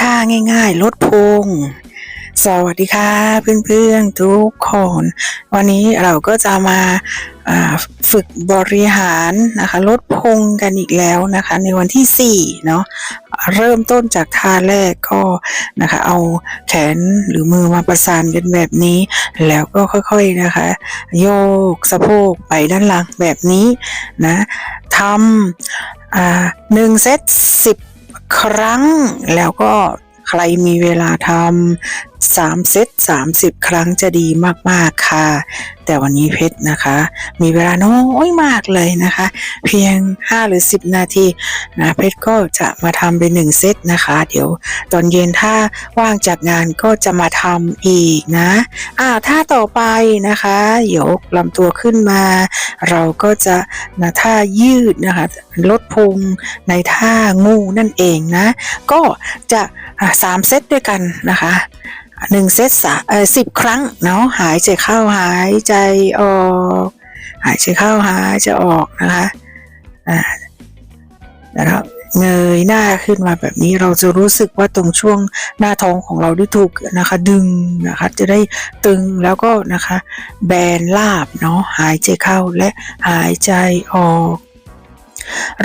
ท่าง่ายๆ ลดพุง สวัสดีค่ะเพื่อนๆทุกคน วันนี้เราก็จะมาฝึกบริหารนะคะลดพุงกันอีกแล้วนะคะ ในวันที่4เนาะเริ่มต้นจากท่าแรกก็นะคะเอาแขนหรือมือมาประสานกันแบบนี้ แล้วก็ค่อยๆนะคะ โยกสะโพกไปด้านหลังแบบนี้นะทำหนึ่งเซตสิบ ครั้งแล้วก็ รมีเวลาทำสามเซตสามสิบครั้งจะดีมากๆค่ะ แต่วันนี้เพชรนะคะ มีเวลาน้อยมากเลยนะคะ เพียง5หรือ10นาทีนะเพชรก็จะมาทำเป็นหนึ่งเซตนะคะ เดี๋ยวตอนเย็นถ้าว่างจากงานก็จะมาทำอีกนะอ่าท่าต่อไปนะคะยกลำตัวขึ้นมา เราก็จะนะท่ายืดนะคะลดพุงในท่างูนั่นเองนะ ก็จะ สามเซตด้วยกันนะคะหนึ่งเซตสาเออสิบครั้งเนาะหายใจเข้าหายใจออกหายใจเข้าหายใจออกนะคะอ่าแล้วเงยหน้าขึ้นมาแบบนี้เราจะรู้สึกว่าตรงช่วงหน้าท้องของเราได้ถูกนะคะ ดึงนะคะจะได้ตึงแล้วก็นะคะ แบนลาบเนาะหายใจเข้าและหายใจออก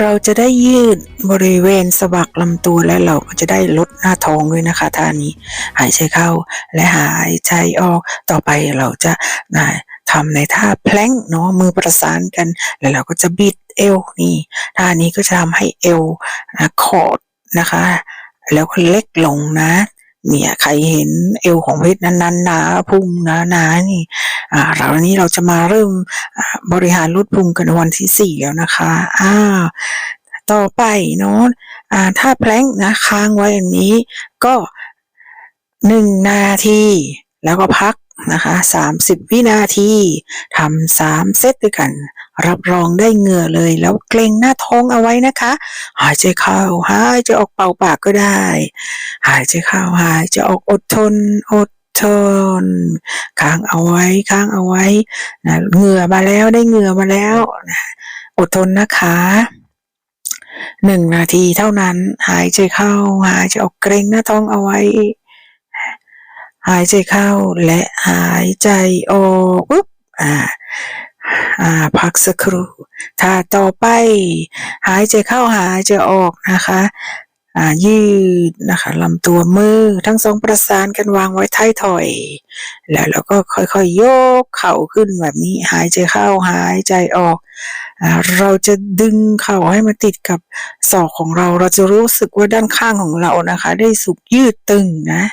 เราจะได้ยืดบริเวณสะบักลำตัวและเราก็จะได้ลดหน้าท้องด้วยนะคะท่านี้ หายใจเข้าและหายใจออก ต่อไปเราจะนะทำในท่าแพลงเนาะมือประสานกัน แล้วเราก็จะบิดเอวนี่ท่านี้ก็จะทำให้เอวนะคอดนะคะ แล้วก็เล็กลงนะเนี่ยใครเห็นเอวของเพชรนั้นๆหนาพุงนาหนาๆนี่ อ่าเราวันนี้เราจะมาเริ่มบริหารลดพุงกันวันที่สี่แล้วนะคะอ้าวต่อไปเนาะอ่าถ้าแพลงนะค้างไว้อย่างนี้ก็หนึ่งนาทีแล้วก็พักนะคะสามสิบวินาทีทำสามเซตด้วยกัน รับรองได้เหงื่อเลย แล้วเกรงหน้าท้องเอาไว้นะคะ หายใจเข้าหายใจออกเป่าปากก็ได้ หายใจเข้าหายใจออกอดทนอด ทนค้างเอาไว้ค้างเอาไว้นะเหงื่อมาแล้วได้เหงื่อมาแล้วนะอดทนนะคะหนึ่งนาทีเท่านั้น หายใจเข้า หายใจออกเกรงหน้าท้องเอาไว้ หายใจเข้าและหายใจออกปุ๊บอ่าอ่าพักสักครู่ถ้าต่อไป หายใจเข้าหายใจออกนะคะ ยืดนะคะลำตัวมือทั้งสองประสานกันวางไว้ท้ายถอย แล้วเราก็ค่อยๆยกเข่าขึ้นแบบนี้หายใจเข้าหายใจออก เราจะดึงเข่าให้มาติดกับศอกของเรา เราจะรู้สึกว่าด้านข้างของเรานะคะ ได้สุกยืดตึงนะ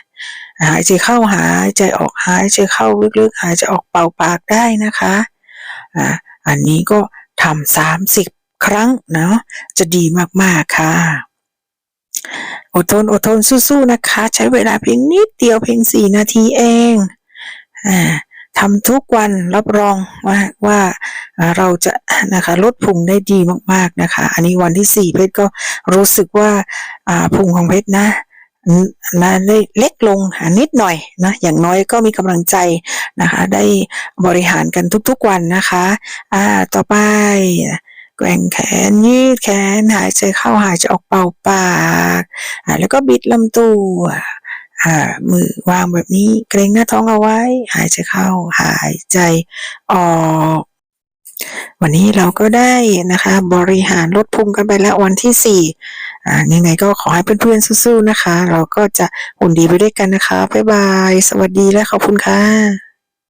หายใจเข้าหายใจออกหายใจเข้าลึกๆ หายใจออกเป่าปากได้นะคะอ่าอันนี้ก็ทำสามสิบครั้งเนาะจะดีมากๆค่ะ อดทนอดทนสู้ๆนะคะ ใช้เวลาเพียงนิดเดียวเพียงสี่นาทีเองอ่าทำทุกวันรับรองว่าว่าเราจะนะคะลดพุงได้ดีมากๆนะคะ อันนี้วันที่สี่เพชรก็รู้สึกว่าพุงของเพชรนะนะได้เล็กลงนิดหน่อยนะอย่างน้อยก็มีกำลังใจนะคะ ได้บริหารกันทุกๆวันนะคะ อ่าต่อไป แกว่งแขนยืดแขน หายใจเข้าหายใจออกเป่าปากอ่าแล้วก็บิดลำตัวอ่ามือวางแบบนี้เกรงหน้าท้องเอาไว้ หายใจเข้าหายใจออกวันนี้เราก็ได้นะคะบริหารลดพุงกันไปแล้ววันที่สี่อ่ายังไงก็ขอให้เพื่อนๆสู้ๆนะคะ เราก็จะหุ่นดีไปด้วยกันนะคะ บ๊ายบาย สวัสดีและขอบคุณค่ะ